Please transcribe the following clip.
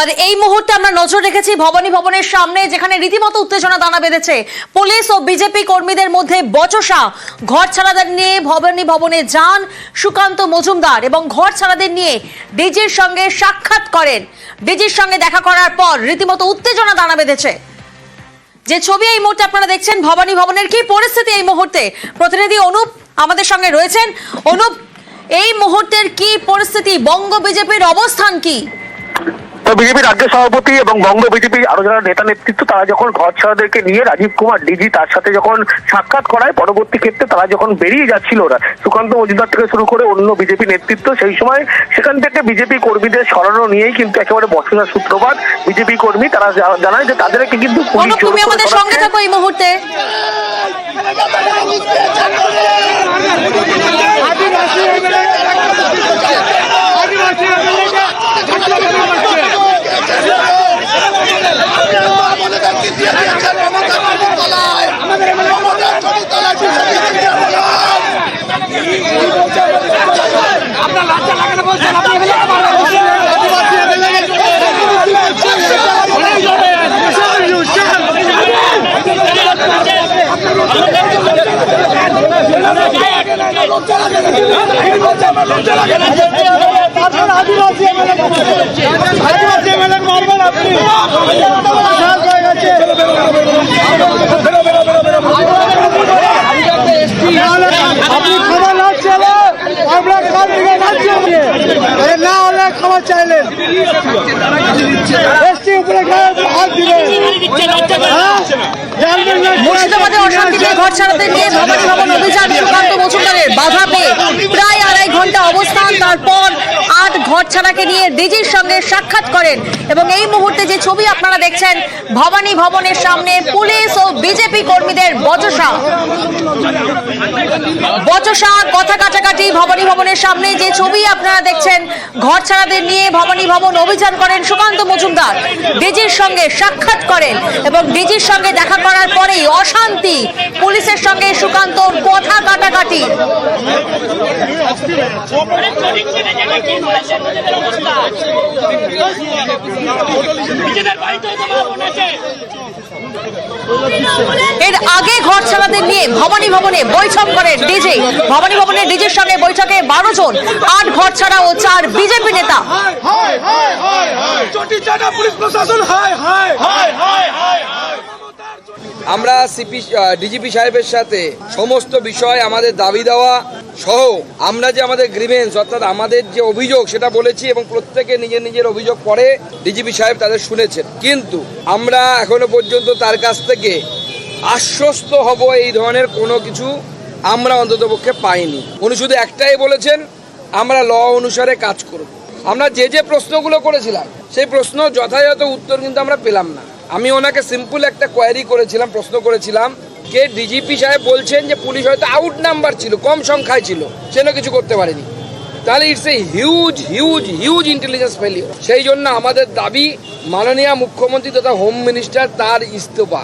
আর এই মুহূর্তে আমরা নজর রেখেছি ভবানী ভবনের সামনে, যেখানে রীতিমতো উত্তেজনা দানা বেঁধেছে। পুলিশ ও বিজেপি কর্মীদের মধ্যে বচসা। ঘর ছাড়াদের নিয়ে ভবানী ভবনে যান সুকান্ত মজুমদার এবং ঘর ছাড়াদের নিয়ে ডিজির সঙ্গে সাক্ষাৎ করেন। ডিজির সঙ্গে দেখা করার পর রীতিমতো উত্তেজনা দানা বেঁধেছে। যে ছবি এই মুহূর্তে আপনারা দেখছেন, ভবানী ভবনের কি পরিস্থিতি এই মুহূর্তে? প্রতিনিধি অনুপ আমাদের সঙ্গে রয়েছেন। অনুপ, এই মুহূর্তের কি পরিস্থিতি? বঙ্গ বিজেপির অবস্থান কি? তো বিজেপি রাজ্য সভাপতি এবং বঙ্গ বিজেপি আরও যারা নেতা নেতৃত্ব তারা যখন ঘর ছাড়াদেরকে নিয়ে রাজীব কুমার ডিজি তার সাথে যখন সাক্ষাৎ করায় পরবর্তী ক্ষেত্রে তারা যখন বেরিয়ে যাচ্ছিল ওরা সুকান্ত মজুমদার থেকে শুরু করে অন্য বিজেপি নেতৃত্ব সেই সময় সেখান থেকে বিজেপি কর্মীদের সরানো নিয়েই কিন্তু একেবারে বছরের সূত্রপাত বিজেপি কর্মী তারা জানায় যে তাদেরকে কিন্তু পুলিশ জোর করে আমাদের সঙ্গে থাকো এই মুহূর্তে। আপনার লাজ্জা বলছেন আপনি মারবেন আপনি আপনি খাবার না চাইলে আমরা কাল থেকে নাচছি আরে না হলে খাবার চাইলেন এসটি উপরে হাত দিলেন হ্যাঁ? মুর্শিদাবাদে অশান্তিতে ঘর ছাড়াতে নিয়ে ভবানী ভবন অভিযান সুকান্ত মজুমদারের বাধা পেয়ে প্রায় আড়াই ঘণ্টা অবস্থান, তারপর আট ঘর ছাড়াকে নিয়ে ডিজির সঙ্গে সাক্ষাৎ করেন। এবং এই মুহূর্তে যে ছবি আপনারা দেখছেন, ভবানী ভবনের সামনে পুলিশ ও বিজেপি কর্মীদের বচসা। বচসা, কথা কাটাকাটি ভবানী ভবনের সামনে যে ছবি আপনারা দেখছেন, ঘর ছাড়াদের নিয়ে ভবানী ভবন অভিযান করেন সুকান্ত মজুমদার। ডিজির সঙ্গে সাক্ষাৎ করেন এবং ডিজির সঙ্গে দেখা করার পরেই অশান্তি। পুলিশের সঙ্গে সুকান্তর কথা কাটাকাটি। এর আগে ঘর ছাড়াদের নিয়ে ভবানী ভবনে বৈঠক করেন ডিজে। ভবানী ভবনের ডিজের সঙ্গে বৈঠকে বারো জন। আট ঘর ছাড়া ও চার বিজেপি নেতা। আমরা সিপি ডিজিপি সাহেবের সাথে সমস্ত বিষয় আমাদের দাবি দেওয়া সহ, আমরা যে আমাদের গ্রিভেন্স অর্থাৎ আমাদের যে অভিযোগ, সেটা বলেছি এবং প্রত্যেকে নিজের নিজের অভিযোগ পরে ডিজিপি সাহেব তাদের শুনেছেন। কিন্তু আমরা এখনও পর্যন্ত তার কাছ থেকে আশ্বস্ত হব এই ধরনের কোনো কিছু আমরা অন্ততপক্ষে পাইনি। উনি শুধু একটাই বলেছেন, আমরা ল অনুসারে কাজ করব। আমরা যে যে প্রশ্নগুলো করেছিলাম, সেই প্রশ্ন যথাযথ উত্তর কিন্তু আমরা পেলাম না। আমি ওনাকে সিম্পল একটা কোয়ারি করেছিলাম, প্রশ্ন করেছিলাম কে ডিজিপি সাহেব বলছেন যে পুলিশ হয়তো আউট নাম্বার ছিল, কম সংখ্যায় ছিল সেন কিছু করতে পারেনি। তাহলে it's a huge huge huge intelligence failure সেই জন্য আমাদের দাবি মাননীয় মুখ্যমন্ত্রী তথা হোম মিনিস্টার তার ইস্তফা।